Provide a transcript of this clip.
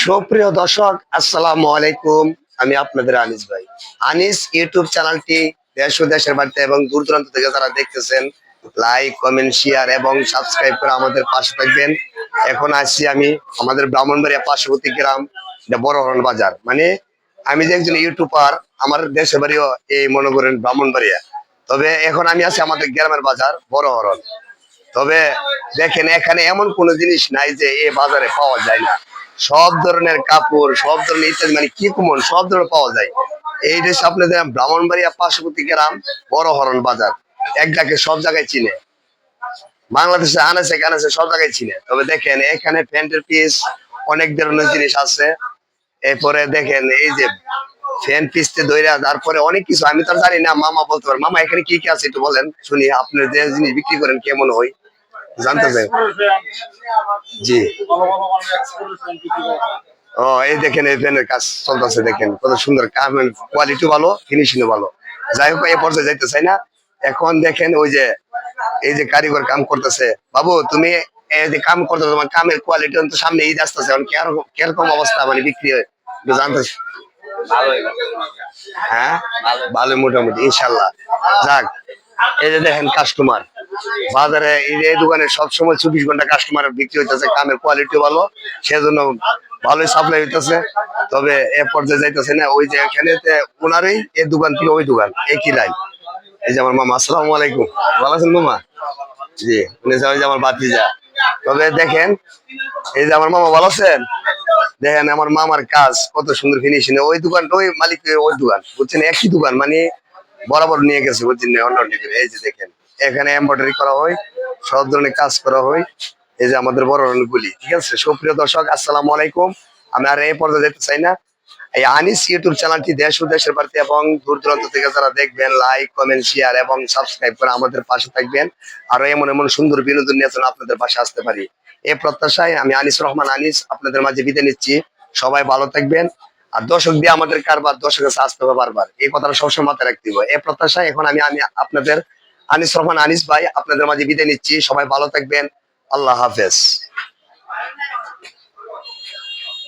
সুপ্রিয় দর্শক, আসসালামু আলাইকুম। আমি আপনাদের আনিস ভাই। আনিস ইউটিউব চ্যানেলটি দেশ ও দেশের বাড়িতে এবং দূর দূরান্ত থেকে যারা দেখতেছেন লাইক কমেন্ট শেয়ার এবং সাবস্ক্রাইব করে আমাদের পাশে থাকবেন। এখন আসছি আমি আমাদের ব্রাহ্মণবাড়িয়া পার্শ্ববর্তী গ্রাম, এটা বড় হরণ বাজার। মানে আমি যে একজন ইউটিউবার, আমার দেশের বাড়িও এই মনে করেন ব্রাহ্মণবাড়িয়া। তবে এখন আমি আছি আমাদের গ্রামের বাজার বড় হরণ তবে দেখেন, এখানে এমন কোনো জিনিস নাই যে এই বাজারে পাওয়া যায় না। সব ধরনের কাপড়, সব ধরনের ইত্যাদি মানে কি কুমন, সব ধরনের পাওয়া যায়। এই দেশে আপনাদের ব্রাহ্মণবাড়িয়া পার্শ্ববর্তী গ্রাম, বড় হরণ বাজার। এক ডাকে সব জায়গায় চিনে। বাংলাদেশে আনাচে কানাচে সব জায়গায় চিনে। তবে দেখেন, এখানে প্যান্টের পিস অনেক ধরনের জিনিস আছে। এরপরে দেখেন, এই যে ফ্যান পিসতে দইরা তারপরে অনেক কিছু, আমি তো জানি না, মামা বলতে পারেন মামা, এখানে কি কি আছে একটু বলেন, শুনি, আপনি যে জিনিস বিক্রি করেন, কেমন হয়? জানতে চাই। জি। ও, এই দেখেন, এই ফ্যানের কাজ চলতেছে, দেখেন। কত সুন্দর কোয়ালিটি ভালো ফিনিশিং ভালো। যাই হোক, এই পর্যায়ে যাইতে চাই না। এখন দেখেন, ওই যে, এই যে কারিগর কাম করতেছে। বাবু, তুমি যে কাম করতেছো, তোমার কামের কোয়ালিটি সামনে ঈদ আসতেছে কীরকম অবস্থা? মানে বিক্রি হয় জানতে হ্যাঁ? ভালো মোটামুটি, ইনশাল্লাহ। যাক, এই যে দেখেন কাস্টমার বাজারে এই দোকানে সবসময় চব্বিশ ঘণ্টা কাস্টমার বিক্রি হইতেছে, কামের কোয়ালিটি ভালো, সেজন্য ভালোই সাপ্লাই হইতেছে। তবে এ পর্যায়ে যাইতেছে না, ওই যে এখানে ওনারই এই দোকান থেকে ওই দোকান, একই লাইন এই যে আমার মামা, আসসালামু আলাইকুম। ভালো আছেন মামা? জি, উনি যে যে আমার বাতিজা তবে দেখেন, এই যে আমার মামা ভালো আছেন? দেখেন আমার মামার কাজ, কত সুন্দর ফিনিশিং ওই দোকান ওই মালিক ওই দোকান, বুঝছেন? একই দোকান মানে বরাবর নিয়ে গেছে, বুঝছেন? অন্য এই যে দেখেন। এখানে এমব্রয়ডারি করা হয়, সব ধরনের কাজ করা হয়। এই যে আমাদের বড় গুলি, ঠিক আছে? সুপ্রিয় দর্শক, আসসালামু আলাইকুম। আমি আর এই পর্যায়ে যেতে চাই না। এই আনিস ইউটিউব চ্যানেলটি দেশ ও দেশের বাড়িতে এবং দূর দূরান্ত থেকে যারা দেখবেন লাইক কমেন্ট শেয়ার এবং সাবস্ক্রাইব করে আমাদের পাশে থাকবেন। আরও এমন এমন সুন্দর বিনোদন নিয়ে আপনাদের পাশে আসতে পারি। এই প্রত্যাশায় আমি আনিস রহমান আনিস আপনাদের মাঝে বিদায় নিচ্ছি। সবাই ভালো থাকবেন। আর দর্শক দিয়ে আমাদের কারবার, দর্শকের কাছে আসতে হবে বারবার। এই কথাটা সবসময় মাথায় রাখতে হবে। এই প্রত্যাশায় এখন আমি আমি আপনাদের আনিস রহমান আনিস ভাই আপনাদের মাঝে বিদায় নিচ্ছি। সবাই ভালো থাকবেন। আল্লাহ হাফেজ।